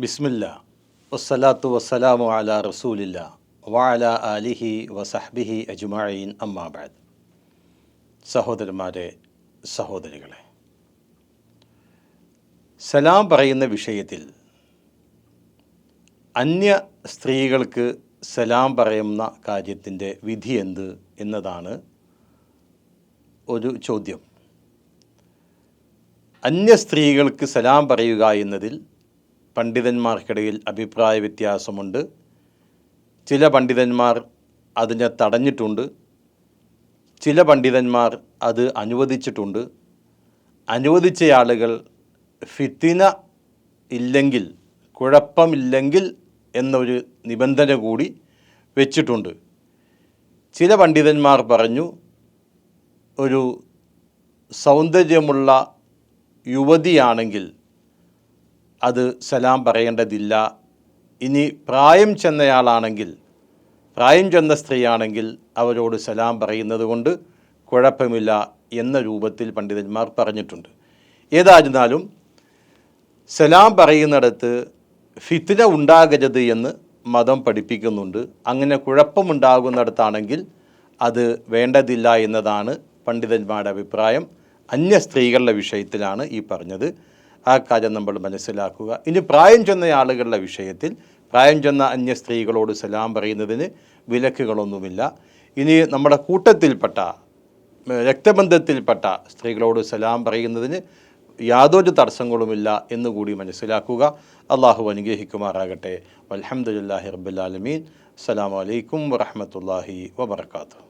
ബിസ്മില്ല. വസ്സലാത്തു വസ്സലാമു അല റസൂലില്ല. വഅല അലിഹി വസഹ്ബിഹി അജ്മഈൻ. അമ്മാബാദ് സഹോദരന്മാരെ സഹോദരികളെ. സലാം പറയുന്ന വിഷയത്തിൽ അന്യ സ്ത്രീകൾക്ക് സലാം പറയുന്ന കാര്യത്തിന്റെ വിധി എന്ത് എന്നതാണ് ഒരു ചോദ്യം. അന്യ സ്ത്രീകൾക്ക് സലാം പറയുക എന്നതിൽ പണ്ഡിതന്മാർക്കിടയിൽ അഭിപ്രായ വ്യത്യാസമുണ്ട്. ചില പണ്ഡിതന്മാർ അതിനെ തടഞ്ഞിട്ടുണ്ട്. ചില പണ്ഡിതന്മാർ അത് അനുവദിച്ചിട്ടുണ്ട്. അനുവദിച്ച ആളുകൾ ഫിത്തിന ഇല്ലെങ്കിൽ കുഴപ്പമില്ലെങ്കിൽ എന്നൊരു നിബന്ധന കൂടി വെച്ചിട്ടുണ്ട്. ചില പണ്ഡിതന്മാർ പറഞ്ഞു ഒരു സൗന്ദര്യമുള്ള യുവതിയാണെങ്കിൽ അത് സലാം പറയേണ്ടതില്ല. ഇനി പ്രായം ചെന്നയാളാണെങ്കിൽ പ്രായം ചെന്ന സ്ത്രീയാണെങ്കിൽ അവരോട് സലാം പറയുന്നത് കൊണ്ട് കുഴപ്പമില്ല എന്ന രൂപത്തിൽ പണ്ഡിതന്മാർ പറഞ്ഞിട്ടുണ്ട്. ഏതായിരുന്നാലും സലാം പറയുന്നിടത്ത് ഫിത്തിന ഉണ്ടാകരുത് എന്ന് മതം പഠിപ്പിക്കുന്നുണ്ട്. അങ്ങനെ കുഴപ്പമുണ്ടാകുന്നിടത്താണെങ്കിൽ അത് വേണ്ടതില്ല എന്നതാണ് പണ്ഡിതന്മാരുടെ അഭിപ്രായം. അന്യ സ്ത്രീകളുടെ വിഷയത്തിലാണ് ഈ പറഞ്ഞത്. ആ കാര്യം നമ്മൾ മനസ്സിലാക്കുക. ഇനി പ്രായം ചെന്ന ആളുകളുടെ വിഷയത്തിൽ പ്രായം ചെന്ന അന്യ സ്ത്രീകളോട് സലാം പറയുന്നതിന് വിലക്കുകളൊന്നുമില്ല. ഇനി നമ്മുടെ കൂട്ടത്തിൽപ്പെട്ട രക്തബന്ധത്തിൽപ്പെട്ട സ്ത്രീകളോട് സലാം പറയുന്നതിന് യാതൊരു തടസ്സങ്ങളുമില്ല എന്നുകൂടി മനസ്സിലാക്കുക. അള്ളാഹു അനുഗ്രഹിക്കുമാറാകട്ടെ. അലഹമുല്ലാഹി റബുലാലമീൻ അസ്സാം വലൈക്കും വറഹമത്തല്ലാഹി വബർക്കാത്തു